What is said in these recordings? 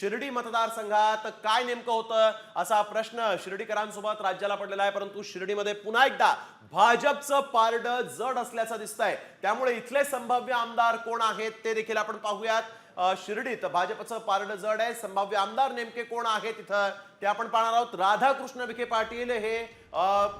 शिर्डी मतदारसंघात काय नेमकं होतं असा प्रश्न शिर्डीकरांसोबत राज्याला पडलेला आहे परंतु शिर्डीमध्ये पुन्हा एकदा भाजपचं पारड जड असल्याचं दिसतंय. त्यामुळे इथले संभाव्य आमदार कोण आहेत ते देखील आपण पाहूयात. शिर्डीत भाजपचं पारड जड आहे संभाव्य आमदार नेमके कोण आहेत तिथं ते आपण पाहणार आहोत. राधाकृष्ण विखे पाटील हे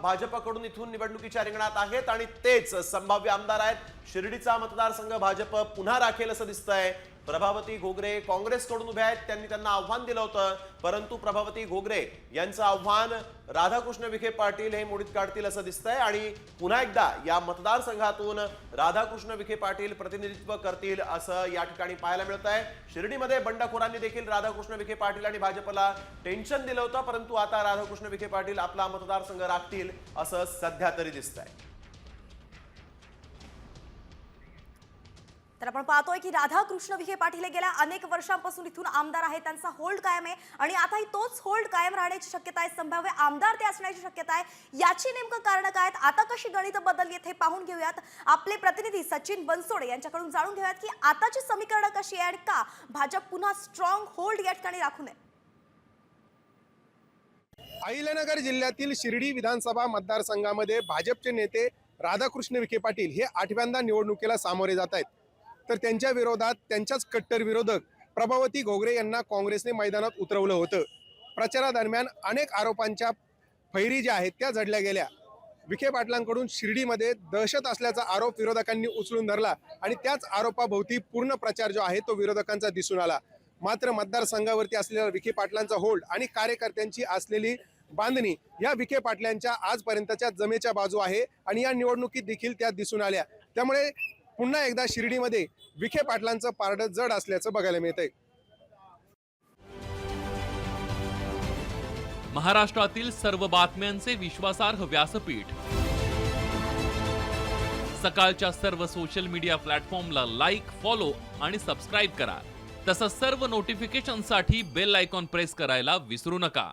भाजपकडून इथून निवडणुकीच्या रिंगणात आहेत आणि तेच संभाव्य आमदार आहेत. शिर्डीचा मतदारसंघ भाजप पुन्हा राखेल असं दिसतंय. प्रभावती घोगरे काँग्रेसकडून उभे आहेत. त्यांनी त्यांना आव्हान दिलं होतं. परंतु प्रभावती घोगरे यांचं आव्हान राधाकृष्ण विखे पाटील हे मोडीत काढतील असं दिसतंय. आणि पुन्हा एकदा या मतदारसंघातून राधाकृष्ण विखे पाटील प्रतिनिधित्व करतील असं या ठिकाणी पाहायला मिळत आहे शिर्डीमध्ये बंडखोरांनी देखील राधाकृष्ण विखे पाटील आणि भाजपला टेन्शन दिलं होतं. परंतु आता राधाकृष्ण विखे पाटील आपला मतदारसंघ राखतील असं सध्या तरी दिसतंय. तर आपण पाहतोय की राधाकृष्ण विखे पाटील हे गेल्या अनेक वर्षांपासून इथून आमदार आहे त्यांचा होल्ड कायम आहे. आणि आताही तोच होल्ड कायम राहण्याची शक्यता आहे संभाव्य आमदार ते असण्याची शक्यता आहे. याची नेमकं कारण काय आहेत? आता कशी गणित बदलली आहेत हे पाहून घेऊयात. आपले प्रतिनिधी सचिन बनसोडे यांच्याकडून जाणून घेऊयात की आताची समीकरणं कशी आहे आणि का भाजप पुन्हा स्ट्रॉंग होल्ड या ठिकाणी राखू नये अहिल्यानगर जिल्ह्यातील शिर्डी विधानसभा मतदारसंघामध्ये भाजपचे नेते राधाकृष्ण विखे पाटील हे आठव्यांदा निवडणुकीला सामोरे जात आहेत. तर त्यांच्या विरोधात त्यांच्याच कट्टर विरोधक प्रभावती घोगरे यांना काँग्रेसने मैदानात उतरवलं होतं. प्रचारादरम्यान अनेक आरोपांच्या फैरी ज्या आहेत त्या झडल्या गेल्या. विखे पाटलांकडून शिर्डीमध्ये दहशत असल्याचा आरोप विरोधकांनी उचलून धरला आणि त्याच आरोपाभोवती पूर्ण प्रचार जो आहे तो विरोधकांचा दिसून आला. मात्र मतदारसंघावरती असलेला विखे पाटलांचा होल्ड आणि कार्यकर्त्यांची असलेली बांधणी या विखे पाटलांच्या आजपर्यंतच्या जमेच्या बाजू आहे आणि या निवडणुकीत देखील त्या दिसून आल्या. त्यामुळे पुन्हा एकदा शिर्डीमध्ये विखे पाटलांचं पारडं जड असल्याचं बघायला मिळतंय. महाराष्ट्रातील सर्व बातम्यांचे विश्वासार्ह व्यासपीठ. सकाळच्या सर्व सोशल मीडिया प्लॅटफॉर्मला लाईक फॉलो आणि सबस्क्राईब करा. तसंच सर्व नोटिफिकेशनसाठी बेल आयकॉन प्रेस करायला विसरू नका.